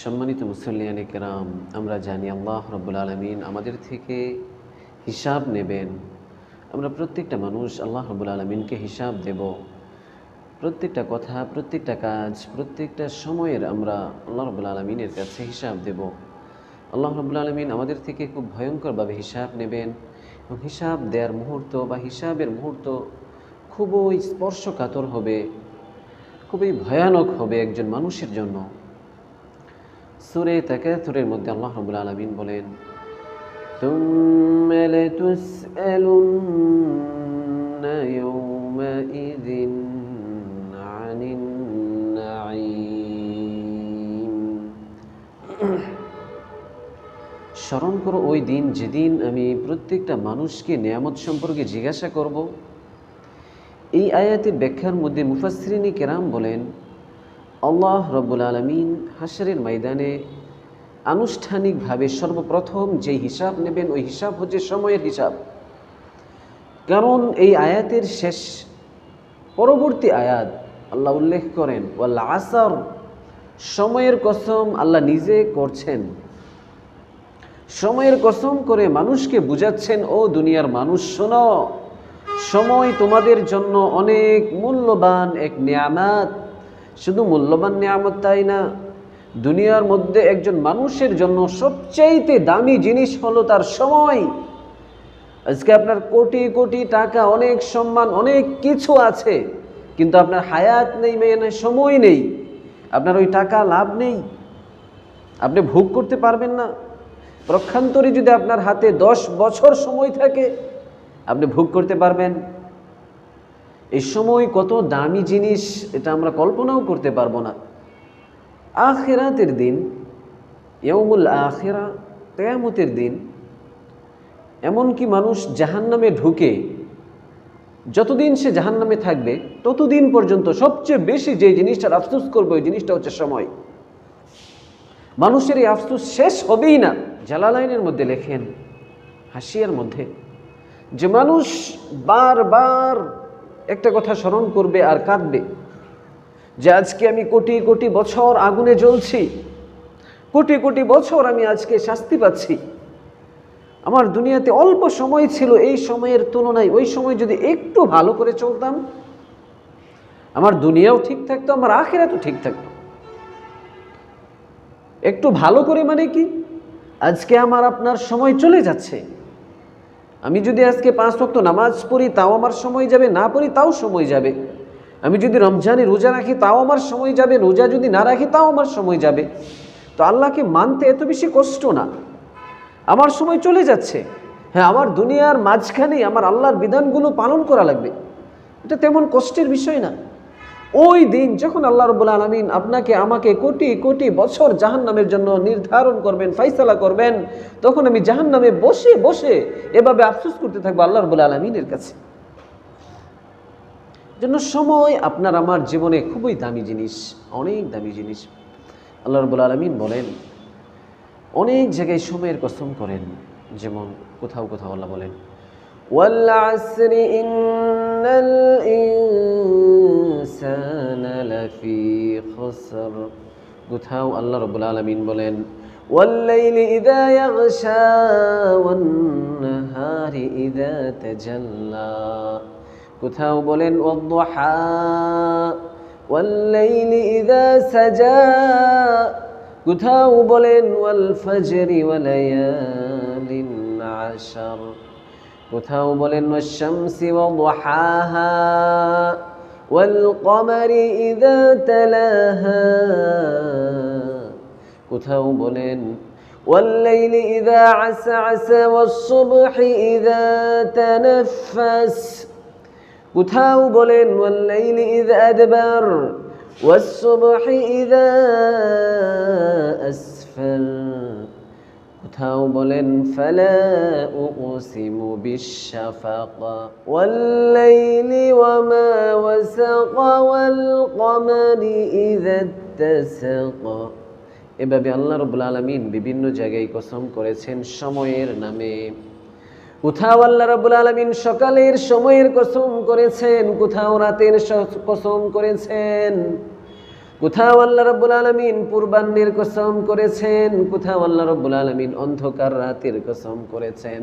সম্মানিত মুসল্লিয়ানে কেরাম, আমরা জানি আল্লাহ রব্বুল আলমিন আমাদের থেকে হিসাব নেবেন। আমরা প্রত্যেকটা মানুষ আল্লাহ রব্বুল আলমিনকে হিসাব দেব। প্রত্যেকটা কথা, প্রত্যেকটা কাজ, প্রত্যেকটা সময়ের আমরা আল্লাহ রব্বুল আলমিনের কাছে হিসাব দেব। আল্লাহ রব্বুল আলমিন আমাদের থেকে খুব ভয়ঙ্করভাবে হিসাব নেবেন এবং হিসাব দেওয়ার মুহূর্ত বা হিসাবের মুহূর্ত খুবই স্পর্শকাতর হবে, খুবই ভয়ানক হবে একজন মানুষের জন্য। সুরে তাকে সুরের মধ্যে আল্লাহ রবুল আলমিন বলেন স্মরণ করো ওই দিন যেদিন আমি প্রত্যেকটা মানুষকে নিয়ামত সম্পর্কে জিজ্ঞাসা করব। এই আয়াতের ব্যাখ্যার মধ্যে মুফাসরিনী কেরাম বলেন আল্লাহ রব্বুল আলমিন হাসরের ময়দানে আনুষ্ঠানিকভাবে সর্বপ্রথম যে হিসাব নেবেন, ওই হিসাব হচ্ছে সময়ের হিসাব। কারণ এই আয়াতের শেষ, পরবর্তী আয়াত আল্লাহ উল্লেখ করেন ওয়াল্লা আসার সময়ের কসম আল্লাহ নিজে করছেন। সময়ের কসম করে মানুষকে বুঝাচ্ছেন, ও দুনিয়ার মানুষ, শোনো, সময় তোমাদের জন্য অনেক মূল্যবান এক নিয়ামাত। শুধু মূল্যবান নিয়ামত তাই না? দুনিয়ার মধ্যে একজন মানুষের জন্য সবচাইতে দামি জিনিস হলো তার সময়। আজকে আপনার কোটি কোটি টাকা, অনেক সম্মান, অনেক কিছু আছে, কিন্তু আপনার হায়াত নেই মেয়ে সময় নেই। আপনার ওই টাকা লাভ নেই। আপনি ভোগ করতে পারবেন না। প্রক্ষান্তরে যদি আপনার হাতে দশ বছর সময় থাকে, আপনি ভোগ করতে পারবেন। এই সময় কত দামি জিনিস এটা আমরা কল্পনাও করতে পারব না। আখেরাতের দিন ইয়মুল আখেরা, কেয়ামতের দিন, এমনকি মানুষ জাহান্নামে ঢুকে, যতদিন সে জাহান্নামে থাকবে, ততদিন পর্যন্ত সবচেয়ে বেশি যে জিনিসটার আফসোস করবে ওই জিনিসটা হচ্ছে সময়। মানুষের এই আফসোস শেষ হবেই না, জালালাইনের মধ্যে লেখেন, হাসিয়ার মধ্যে, যে মানুষ বারবার একটা কথা স্মরণ করবে আর কাঁদবে যে আজকে আমি কোটি কোটি বছর আগুনে জ্বলছি। কোটি কোটি বছর আমি আজকে শাস্তি পাচ্ছি। আমার দুনিয়াতে অল্প সময় ছিল, এই সময়ের তুলনায় ওই সময় যদি একটু ভালো করে চলতাম, আমার দুনিয়াও ঠিক থাকতো, আমার আখেরাতও ঠিক থাকতো। একটু ভালো করে মানে কি? আজকে আমার আপনার সময় চলে যাচ্ছে। আমি যদি আজকে পাঁচ ওয়াক্ত নামাজ পড়ি, তাও আমার সময় যাবে, না পড়ি, তাও সময় যাবে। আমি যদি রমজানে রোজা রাখি, তাও আমার সময় যাবে, রোজা যদি না রাখি, তাও আমার সময় যাবে। তো আল্লাহকে মানতে এত বেশি কষ্ট না। আমার সময় চলে যাচ্ছে। হ্যাঁ আমার দুনিয়ার মাঝখানেই আমার আল্লাহর বিধানগুলো পালন করা লাগবে। এটা তেমন কষ্টের বিষয় না। ওই দিন যখন আল্লাহ রবুল আলমিন আপনাকে আমাকে কোটি কোটি বছর জাহান নামের জন্য নির্ধারণ করবেন ফাইসালা করবেন, তখন আমি জাহান নামে বসে বসে এভাবে আফসোস করতে থাকব আল্লাহ রবুল আলমিনের কাছে। জন্য সময় আপনার আমার জীবনে খুবই দামি জিনিস, অনেক দামি জিনিস। আল্লাহ রবুল আলমিন বলেন, অনেক জায়গায় সময়ের কসম করেন, যেমন কোথাও কোথাও আল্লাহ বলেন والعسر إن الإنسان لفي خسر কোথাও আল্লাহ রবুল আলমিন বলেন والليل إذا يغشى والنهار إذا تجلى কোথাও বলেন والضحى والليل إذا سجى কোথাও বলেন والفجر وليال عشر কোথাও বলেন والشمس وضحاها والقمر إذا تلاها কোথাও বলেন والليل إذا عسعس والصبح إذا تنفس কোথাও বলেন والليل إذا أدبر والصبح إذا أسفر কোথাও বলেন এভাবে আল্লাহ রাব্বুল আলামিন বিভিন্ন জায়গায় কসম করেছেন সময়ের নামে। কোথাও আল্লাহ রাব্বুল আলামিন সকালের সময়ের কসম করেছেন, কোথাও রাতের কসম করেছেন। কোথাও আল্লাহ রব্বুল আলমিন পূর্বাহ্নের কসম করেছেন, কোথাও আল্লাহ রব্বুল আলমিন অন্ধকার রাতের কসম করেছেন।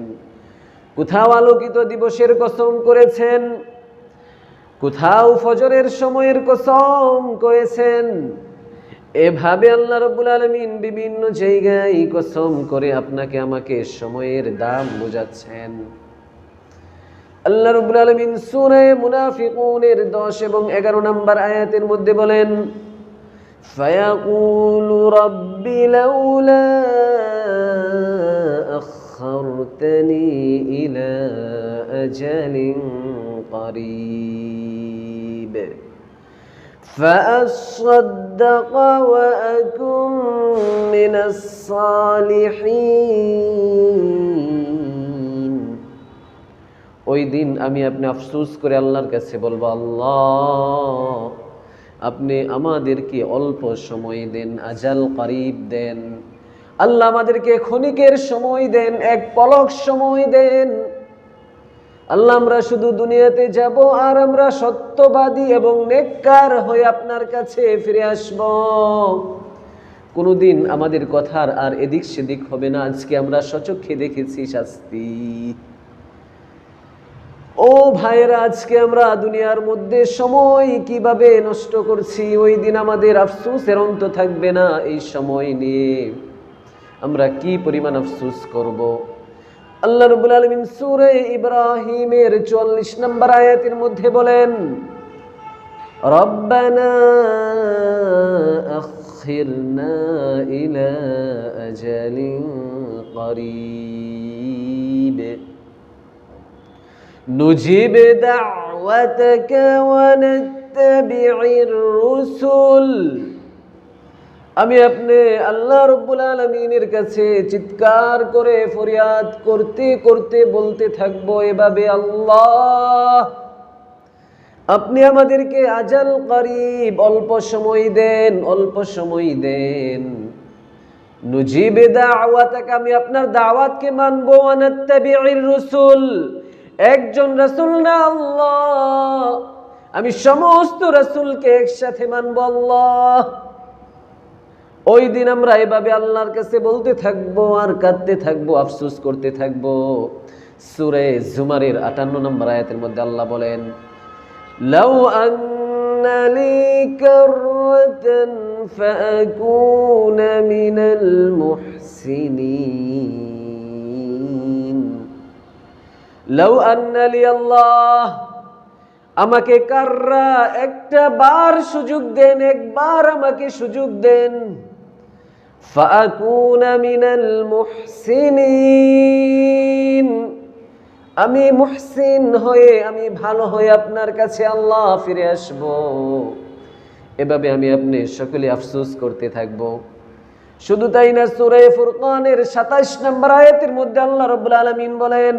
কোথাও আলোকিত দিবসের কসম করেছেন, কোথাও ফজরের সময়ের কসম করেছেন। এভাবে আল্লাহ রব্বুল আলমিন বিভিন্ন জায়গায় কসম করে আপনাকে আমাকে সময়ের দাম বোঝাচ্ছেন। আল্লাহ রব্বুল আলমিন সুরে মুনাফিকুনের দশ এবং এগারো নম্বর আয়াতের মধ্যে বলেন فيقول رب لولا أخرتني إلى أجل قريب فأصدق وأكن من الصالحين ওই দিন আমি আপনি আফসোস করে আল্লাহর কাছে বলবো আল্লাহ আপনি আমাদেরকে অল্প সময় দেন, আজাল করিব দেন। আল্লাহ আমাদেরকে ক্ষণিকের সময় দেন, এক পলক সময় দেন। আল্লাহ আমরা শুধু দুনিয়াতে যাব আর আমরা সত্যবাদী এবং নেককার হয়ে আপনার কাছে ফিরে আসব। কোনোদিন আমাদের কথার আর এদিক সেদিক হবে না। আজকে আমরা সচক্ষে দেখেছি শাস্তি। ও ভাইয়েরা আজকে আমরা দুনিয়ার মধ্যে সময় কিভাবে নষ্ট করছি ওই দিন আমাদের আফসোসের অন্ত থাকবে না এই সময় নিয়ে আমরা কি পরিমাণ আফসোস করব আল্লাহ রবুল আলমিন সুরে ইব্রাহিমের চল্লিশ নম্বর আয়াতের মধ্যে বলেন রব্বানা أخرنا إلى أجل قريب نجيب دعوتك ونتبع الرسل আমি আপনি আল্লাহ রব্বুল আলমিনের কাছে চিৎকার করে ফরিয়াদ করতে করতে বলতে থাকবো এভাবে আল্লাহ আপনি আমাদেরকে আজাল করিব অল্প সময় দেন অল্প সময় দেন নুজিবে দাওয়াতাকে আমি আপনার দাওয়াতকে মানবো আনাত্তাবিউর রাসূল একজন রাসূল না আল্লাহ আমি সমস্ত রাসূলকে একসাথে মানবো আল্লাহ ওই দিন আমরা এভাবে আল্লাহর কাছে বলতে থাকবো আর কাঁদতে থাকবো আফসোস করতে থাকবো সুরে জুমারের আটান্ন নম্বর আয়াতের মধ্যে আল্লাহ বলেন لو أن لي كرة فأكون من المحسنين লৌ আন্নালি আল্লাহ আমাকে কাররা একটা বার সুযোগ দেন, একবার আমাকে সুযোগ দেন। আমি মুহসিন হয়ে, আমি ভালো হয়ে আপনার কাছে আল্লাহ ফিরে আসব। এভাবে আমি আপনি সকলে আফসোস করতে থাকব। শুধু তাই না, সুরে ফুরকানের সাতাশ নম্বর আয়াতের মধ্যে আল্লাহ রবুল আলমিন বলেন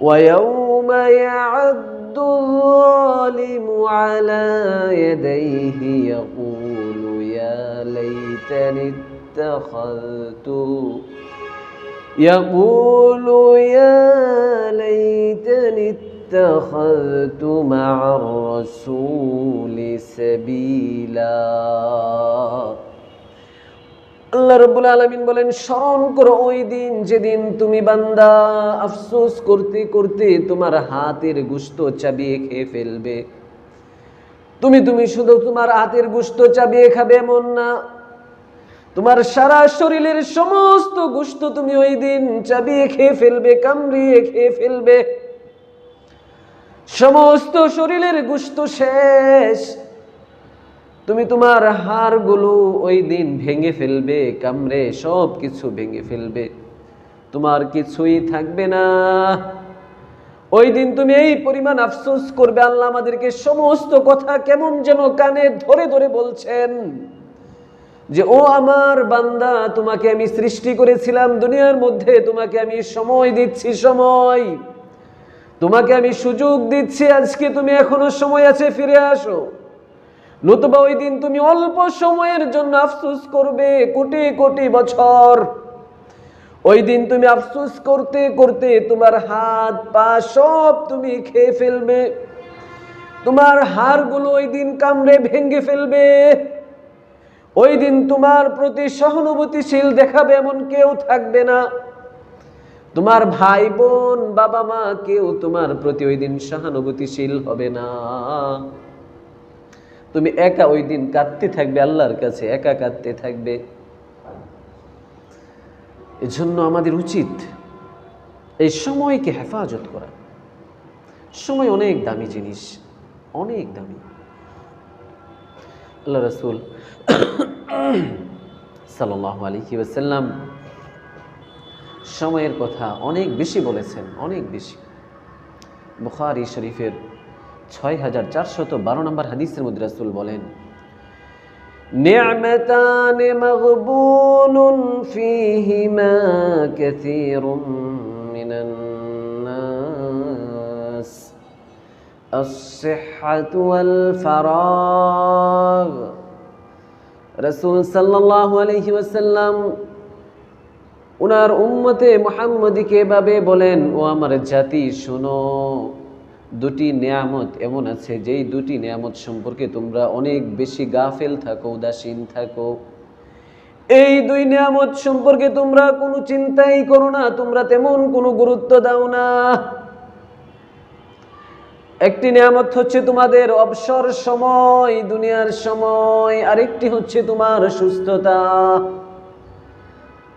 ويوم يعد الظالم على يديه يقول يا ليتني اتخذت يقول يا ليتني اتخذت مع الرسول سبيلا. আল্লাহ রব্বুল আলমিন বলেন, স্মরণ করো ওই দিন যেদিন তুমি বান্দা আফসোস করতে করতে তোমার হাতের গুস্ত চাবিয়ে খেয়ে ফেলবে। তুমি তুমি শুধু তোমার হাতের গুস্ত চাবিয়ে খাবে এমন না। তোমার সারা শরীরের সমস্ত গুস্ত তুমি ওই দিন চাবিয়ে খেয়ে ফেলবে, কামড়িয়ে খেয়ে ফেলবে। সমস্ত শরীরের গুস্ত শেষ। তুমি তোমার হাড়গুলো ওই দিন ভেঙে ফেলবে, কামড়ে সব কিছু ভেঙে ফেলবে। তোমার কিছুই থাকবে না। ওই দিন তুমি এই পরিমাণ আফসোস করবে, আল্লাহ আমাদেরকে সমস্ত কথা কেমন যেন কানে ধরে ধরে বলছেন যে, ও আমার বান্দা, তোমাকে আমি সৃষ্টি করেছিলাম, দুনিয়ার মধ্যে তোমাকে আমি সময় দিচ্ছি, সময়। তোমাকে আমি সুযোগ দিচ্ছি, আজকে তুমি এখনও সময় আছে, ফিরে আসো। নতুবা ওই দিন তুমি অল্প সময়ের জন্য আফসুস করবে কোটি কোটি বছর। ওই দিন তুমি আফসুস করতে করতে তোমার হাত, পা সব তুমি খেয়ে ফেলবে। তোমার হাড়গুলো ওই দিন কামড়ে ভেঙে ফেলবে। ওই দিন তোমার প্রতি সহানুভূতিশীল দেখাবে এমন কেউ থাকবে না। তোমার ভাই বোন, বাবা মা কেউ তোমার প্রতি ওই দিন সহানুভূতিশীল হবে না। তুমি একা ওই দিন কাঁদতে থাকবে আল্লাহর কাছে, একা কাঁদতে থাকবে। এজন্য আমাদের উচিত এই সময়কে হেফাজত করা। সময় অনেক দামি জিনিস, অনেক দামি। আল্লাহ রসুল সাল্লাহ আলহি ওসাল্লাম সময়ের কথা অনেক বেশি বলেছেন, অনেক বেশি। বুখারি শরীফের ছয় হাজার চারশত বারো নম্বর হাদিসের মধ্যে রাসুল বলেন نعمتان مغبون فيهما كثير من الناس الصحة والفراغ রসুল সাল্লাহ আলহি ওয়াসাল্লাম উনার উম্মতে মোহাম্মদীকে এভাবে বলেন ও আমার জাতি শোনো দুটি নিয়ামত এমন আছে, যেই দুটি নিয়ামত সম্পর্কে তোমরা অনেক বেশি গাফেল থাকো, উদাসীন থাকো। এই দুই নিয়ামত সম্পর্কে তোমরা কোনো চিন্তাই করো না, তোমরা তেমন কোনো গুরুত্ব দাও না। একটি নিয়ামত হচ্ছে তোমাদের অবসর সময়, দুনিয়ার সময়, আরেকটি হচ্ছে তোমার সুস্থতা।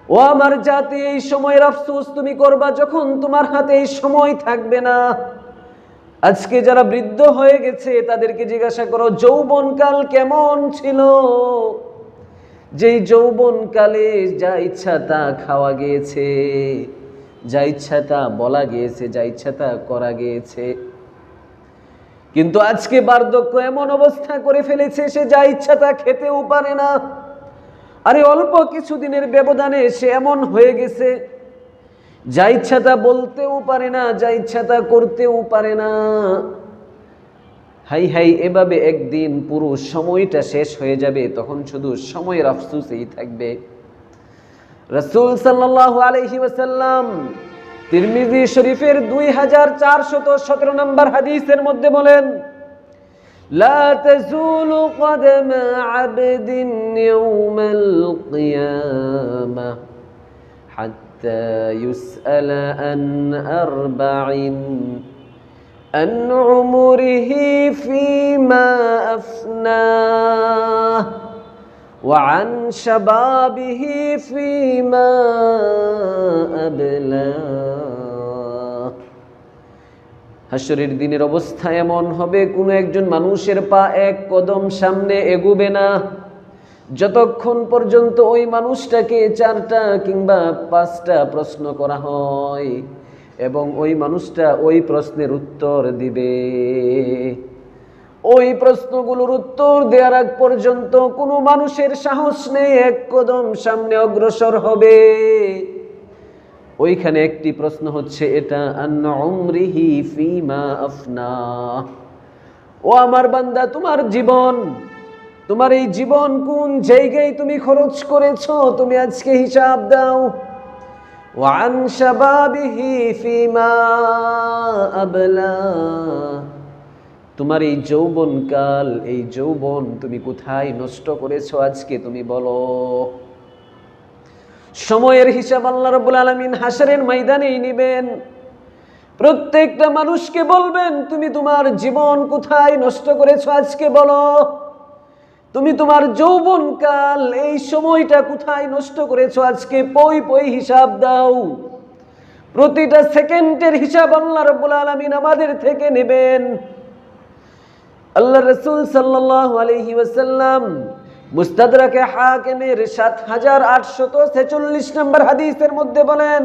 ও আমার জাতি, এই সময়ের আফসোস তুমি করবা যখন তোমার হাতে এই সময় থাকবে না। আজকে যারা বৃদ্ধ হয়ে গেছে, তাদেরকে জিজ্ঞাসা করো, যৌবনকাল কেমন ছিল? যেই যৌবনকালে যা ইচ্ছা তা খাওয়া গিয়েছে, যা ইচ্ছা তা বলা গিয়েছে, যা ইচ্ছা তা করা গিয়েছে। কিন্তু আজকে বার্ধক্য এমন অবস্থা করে ফেলেছে, সে যা ইচ্ছা তা খেতেও পারে না। আরে অল্প কিছুদিনের ব্যবধানে সে এমন হয়ে গেছে যা ইচ্ছা তা বলতেও পারে না যা ইচ্ছা তা করতেও পারে না হাই হাই এভাবে একদিন পুরো সময়টা শেষ হয়ে যাবে তখন শুধু সময়ের আফসুসেই থাকবে রসুল সাল্লাহ আলহি ওসাল্লাম তিরমিজি শরীফের দুই হাজার চারশত সতেরো নম্বর হাদিসের মধ্যে বলেন لا تزول قدم عبد يوم القيامة حتى يسأل عن أربع عن عمره فيما أفناه وعن شبابه فيما أبلاه হাসরের দিনের অবস্থা এমন হবে কোনো একজন মানুষের পা এক কদম সামনে এগুবে না যতক্ষণ পর্যন্ত ওই মানুষটাকে চারটা কিংবা পাঁচটা প্রশ্ন করা হয় এবং ওই মানুষটা ওই প্রশ্নের উত্তর দিবে, ওই প্রশ্নগুলোর উত্তর দেওয়ার আগ পর্যন্ত কোনো মানুষের সাহস নেই, এক কদম সামনে অগ্রসর হবে। ওইখানে একটি প্রশ্ন হচ্ছে এটা ফিমা আফনা? ও আমার বান্দা, তোমার জীবন তোমার এই জীবন কোন জায়গায় তুমি খরচ করেছ? তুমি আজকে হিসাব দাও। তোমার এই যৌবনকাল এই যৌবন তুমি কোথায় নষ্ট করেছ আজকে তুমি বলো। সময়ের হিসাব আল্লাহ রব্বুল আলমিন হাসারের ময়দানেই নিবেন। প্রত্যেকটা মানুষকে বলবেন, তুমি তোমার জীবন কোথায় নষ্ট করেছ আজকে বলো। তুমি তোমার যৌবনকাল, এই সময়টা কোথায় নষ্ট করেছ আজকে? পই পই হিসাব দাও। প্রতিটা সেকেন্ডের হিসাব আল্লাহ রব্বুল আলমিন আমাদের থেকে নেবেন। আল্লাহ রসুল সাল্লাহ আলহি ওয়াসাল্লাম মুস্তাদরাকে হাকিমের সাত হাজার আটশত ছেচল্লিশ নম্বর হাদিসের মধ্যে বলেন,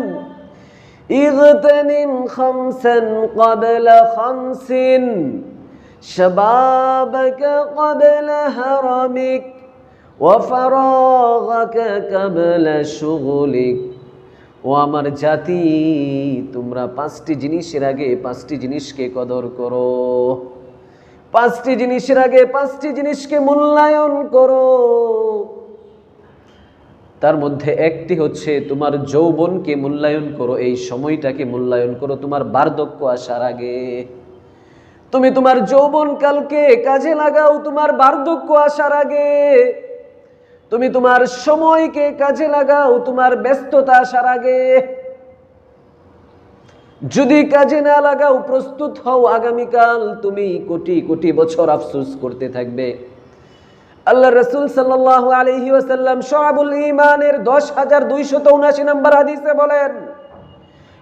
ইগতানিম খামসান ক্বাবলা খামসিন। شبابك قبل هرمك وفراغك قبل شغلك ও আমার জাতি তোমরা পাঁচটি জিনিসের আগে পাঁচটি জিনিসকে কদর করো পাঁচটি জিনিসের আগে পাঁচটি জিনিসকে মূল্যায়ন করো তার মধ্যে একটি হচ্ছে তোমার যৌবনকে মূল্যায়ন করো এই সময়টাকে মূল্যায়ন করো তোমার বার্ধক্য আসার আগে তুমি তোমার যৌবন কালকে কাজে লাগাও তোমার বার্ধক্য আসার আগে। তুমি তোমার সময়কে কাজে লাগাও তোমার ব্যস্ততা আসার আগে। যদি কাজে না লাগাও, প্রস্তুত হও আগামীকাল তুমি কোটি কোটি বছর আফসোস করতে থাকবে। আল্লাহ রসুল সাল্লাহ আলহি ওসাল্লাম ইমানের দশ হাজার দুইশত উনাশি নম্বর হাদিসে বলেন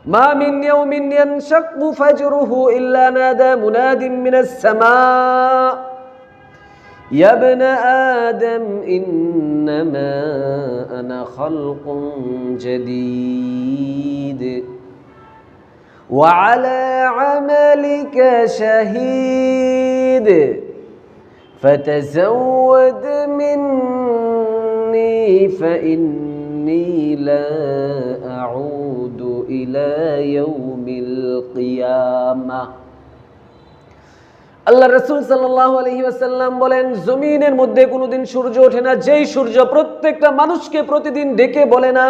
ما من يوم ينشق فجره إلا نادى مناد من السماء. يا ابن آدم إنما أنا خلق جديد. وعلى عملك شهيد. فتزود مني فإني لا أعود. إلى يوم القيامة আল্লাহ রসুল সাল্লাহ আলহি আসাল্লাম বলেন জমিনের মধ্যে কোনোদিন সূর্য ওঠে না যেই সূর্য প্রত্যেকটা মানুষকে প্রতিদিন ডেকে বলে না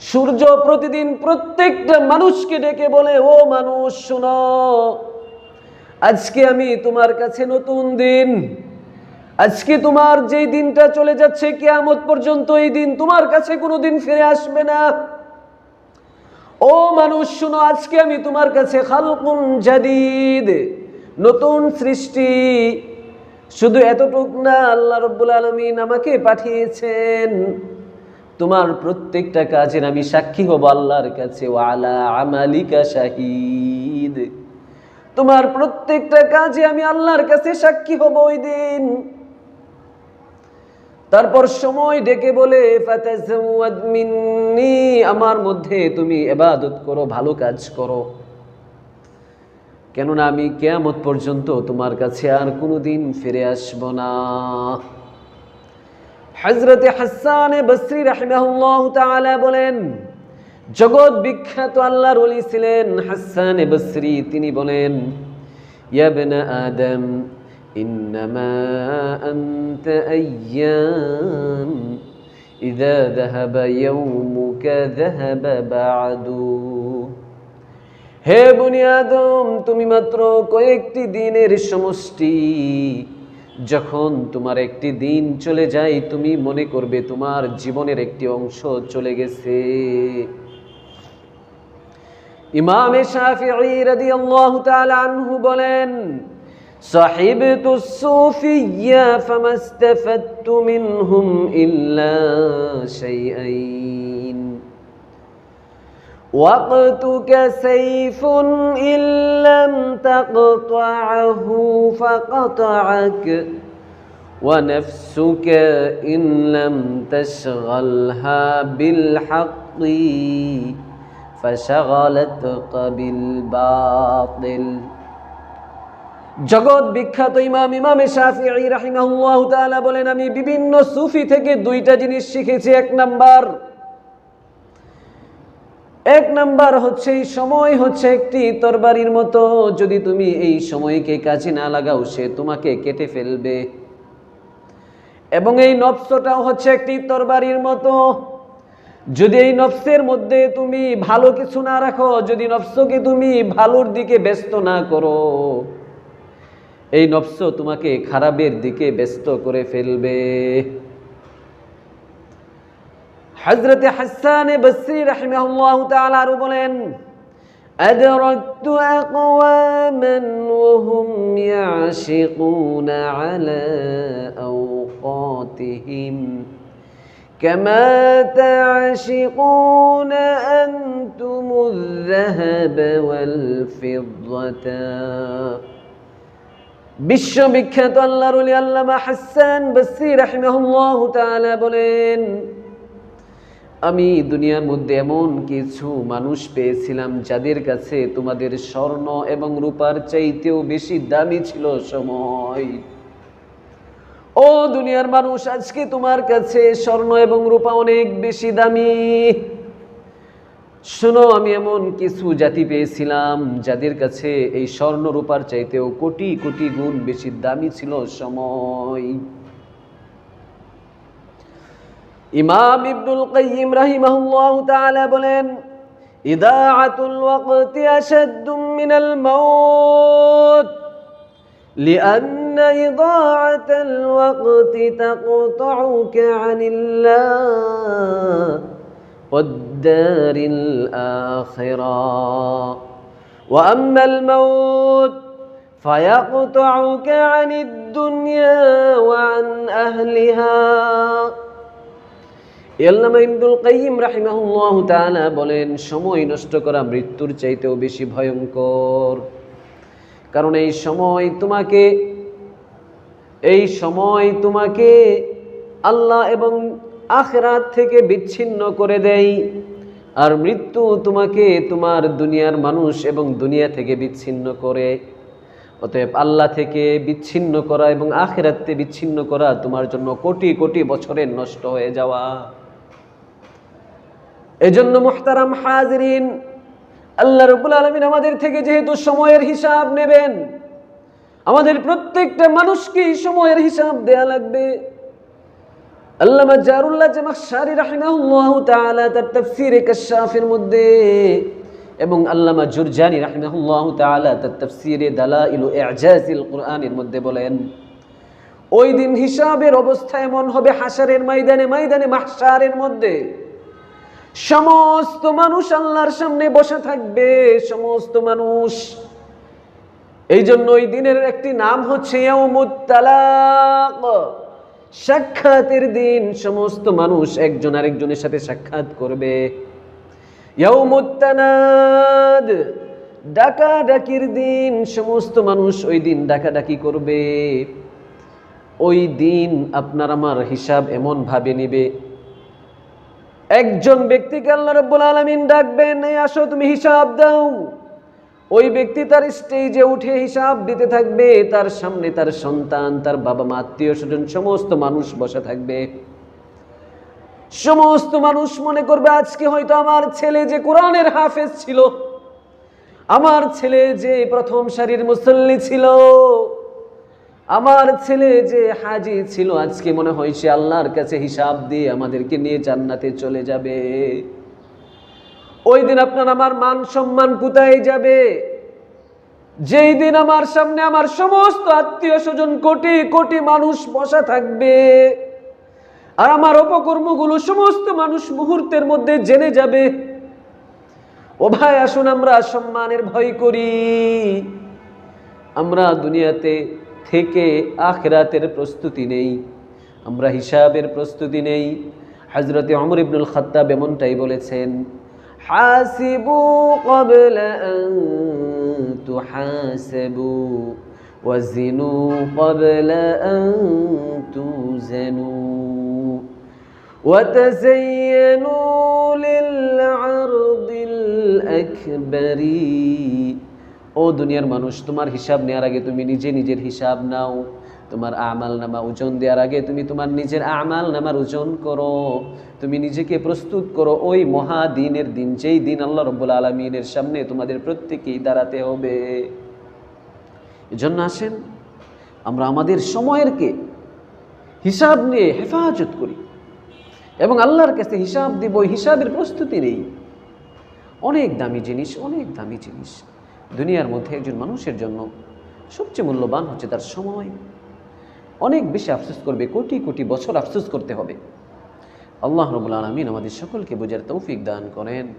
সূর্য প্রতিদিন প্রত্যেকটা মানুষকে ডেকে বলে ও মানুষ শুনো আজকে আমি তোমার কাছে নতুন দিন আজকে তোমার যেই দিনটা চলে যাচ্ছে কেয়ামত পর্যন্ত এই দিন তোমার কাছে কোনোদিন ফিরে আসবে না ও মানুষ, শুনো, আজকে আমি তোমার কাছে খালকুন জাদিদ, নতুন সৃষ্টি। শুধু এতটুক না, আল্লাহ রব্বুল আলমিন আমাকে পাঠিয়েছেন। তোমার প্রত্যেকটা কাজের আমি সাক্ষী হব আল্লাহর কাছে ওয়ালা আমালিকা শাহিদ। তোমার প্রত্যেকটা কাজে আমি আল্লাহর কাছে সাক্ষী হব ওই দিন। তারপর সময় ডেকে বলে আমার মধ্যে তুমি এবাদত করো, ভালো কাজ করো। কেননা আমি কেয়ামত পর্যন্ত তোমার কাছে আর কোনোদিন ফিরে আসব না। হজরতে হাসানে বলেন, জগৎ বিখ্যাত আল্লাহর ছিলেন হাসান তিনি বলেন إنما أنت أيام إذا ذهب يومك ذهب بعد হে বুনিয়াদম তুমি মাত্র কয়েকটি দিনের সমষ্টি যখন তোমার একটি দিন চলে যায় তুমি মনে করবে তোমার জীবনের একটি অংশ চলে গেছে ইমামে শাফিঈ রাদিয়াল্লাহু তাআলা আনহু বলেন صحبت الصوفية فما استفدت منهم إلا شيئين. وقتك سيف إن لم تقطعه فقطعك ونفسك إن لم تشغلها بالحق فشغلتك بالباطل. জগৎ বিখ্যাত ইমাম, ইমামে শাফিঈ রাহিমাহুল্লাহ বলেন, আমি বিভিন্ন সুফি থেকে দুইটা জিনিস শিখেছি। এক নাম্বার এক নাম্বার হচ্ছে, এই সময় হচ্ছে একটি তরবারির মতো। যদি তুমি এই সময়কে কাজে না লাগাও, সে তোমাকে কেটে ফেলবে। এবং এই নফসটাও হচ্ছে একটি তরবারির মতো। যদি এই নফসের মধ্যে তুমি ভালো কিছু না রাখো, যদি নফসকে তুমি ভালোর দিকে ব্যস্ত না করো এই নফস তোমাকে খারাপের দিকে ব্যস্ত করে ফেলবে হজরতে হাসানে বসরি রহমাহুল্লাহ তাআলা আরো বলেন أدركت أقواما وهم يعشقون على أوقاتهم كما تعشقون أنتم الذهب والفضة বিশ্ববিখ্যাত আল্লাহর আল্লামা হাসান বসরি রাহিমাহুল্লাহ তাআলা বলেন, আমি দুনিয়ার মধ্যে এমন কিছু মানুষ পেয়েছিলাম যাদের কাছে তোমাদের স্বর্ণ এবং রূপার চাইতেও বেশি দামি ছিল সময়। ও দুনিয়ার মানুষ, আজকে তোমার কাছে স্বর্ণ এবং রূপা অনেক বেশি দামি। শোনো আমি এমন কিছু জাতি পেয়েছিলাম যাদের কাছে এই স্বর্ণ রূপার চাইতেও কোটি কোটি গুণ বেশি দামি ছিল সময় ইমাম ইবনুল কাইয়িম রাহিমাহুল্লাহু তাআলা বলেন ইদাআতুল ওয়াক্তি আশাদ্দু মিনাল মাউত لأن إضاعة الوقت تقطعك عن الله والدار الآخرة وأما الموت فيقطعك عن الدنيا وعن أهلها ইয়াল্লামা ইবনুল কাইয়িম রাহিমাহুল্লাহ তাআলা বলেন সময় নষ্ট করা মৃত্যুর চাইতেও বেশি ভয়ঙ্কর কারণ এই সময় তোমাকে এই সময় তোমাকে আল্লাহ এবং আখরাত থেকে বিচ্ছিন্ন করে দেয় আর মৃত্যু তোমাকে তোমার দুনিয়ার মানুষ এবং দুনিয়া থেকে বিচ্ছিন্ন করে। অতএব আল্লাহ থেকে বিচ্ছিন্ন করা এবং আখেরাতে বিচ্ছিন্ন করা তোমার জন্য কোটি কোটি বছরের নষ্ট হয়ে যাওয়া। এজন্য মুহতারাম হাজরিন, আল্লাহ রবুল আলমিন আমাদের থেকে যেহেতু সময়ের হিসাব নেবেন, আমাদের প্রত্যেকটা মানুষকেই সময়ের হিসাব দেয়া লাগবে। আল্লামা জারুল্লাহ জামাকশারি রাহিমাহুল্লাহ তাআলা তার তাফসীরে কাশাফের মধ্যে এবং আল্লামা জুরজানি রাহিমাহুল্লাহ তাআলা তার তাফসীরে দালাইলু ইজাজিল কুরআনের মধ্যে বলেন, ওই দিন হিসাবের অবস্থা এমন হবে হাসারের ময়দানে ময়দানে মাহশারের মধ্যে। সমস্ত মানুষ আল্লাহর সামনে বসে থাকবে, সমস্ত মানুষ। এই জন্য ওই দিনের একটি নাম হচ্ছে তালাক। সাক্ষাতের দিন সমস্ত মানুষ একজন আরেকজনের সাথে সাক্ষাৎ করবে। ইয়াউমুত তানাদ ডাকা ডাকির দিন, সমস্ত মানুষ ওই দিন ডাকাডাকি করবে। ওই দিন আপনার আমার হিসাব এমন ভাবে নিবে। একজন ব্যক্তিকে আল্লাহ রব্বুল আলমিন ডাকবেন আসো, তুমি হিসাব দাও। ওই ব্যক্তি তার স্টেজে উঠে হিসাব দিতে থাকবে, তার সামনে তার সন্তান, তার বাবা মা, আত্মীয় স্বজন, সমস্ত মানুষ বসে থাকবে। সমস্ত মানুষ মনে করবে, আজকে হয়তো আমার ছেলে যে কোরআনের হাফেজ ছিল, আমার ছেলে যে প্রথম সারির মুসল্লি ছিল, আমার ছেলে যে হাজি ছিল, আজকে মনে হয় সে আল্লাহর কাছে হিসাব দিয়ে আমাদেরকে নিয়ে জান্নাতে চলে যাবে। ওই দিন আপনার আমার মান সম্মান কোথায় যাবে? যেই দিন আমার সামনে আমার সমস্ত আত্মীয় স্বজন কোটি কোটি মানুষ বসা থাকবে, আর আমার অপকর্মগুলো সমস্ত মানুষ মুহূর্তের মধ্যে জেনে যাবে, ও ভাই, আসুন আমরা সম্মানের ভয় করি। আমরা দুনিয়াতে থেকে আখরাতের প্রস্তুতি নেই, আমরা হিসাবের প্রস্তুতি নেই। হজরতে অমর ইবনুল খাত্তাব এমনটাই বলেছেন হাসিবু قبل أن تحاسبوا وزنوا قبل أن توزنوا وتزينوا للعرض الأكبر ও দুনিয়ার মানুষ তোমার হিসাব নেওয়ার আগে তুমি নিজে নিজের হিসাব নাও তোমার আমাল নামা ওজন দেওয়ার আগে তুমি তোমার নিজের আমাল নামার ওজন করো। তুমি নিজেকে প্রস্তুত করো ওই মহাদিনের দিন, যেই দিন আল্লাহ রব্বুল আলমিনের সামনে তোমাদের প্রত্যেকেই দাঁড়াতে হবে। এজন্য আসেন, আমরা আমাদের সময়েরকে হিসাব নিয়ে হেফাজত করি এবং আল্লাহর কাছে হিসাব দিব হিসাবের প্রস্তুতি নেই। অনেক দামি জিনিস, অনেক দামি জিনিস। দুনিয়ার মধ্যে একজন মানুষের জন্য সবচেয়ে মূল্যবান হচ্ছে তার সময়। অনেক বেশি আফসুস করবে, কোটি কোটি বছর আফসুস করতে হবে। আল্লাহ রবুল আলমিন আমাদের সকলকে বোঝার তৌফিক দান করেন।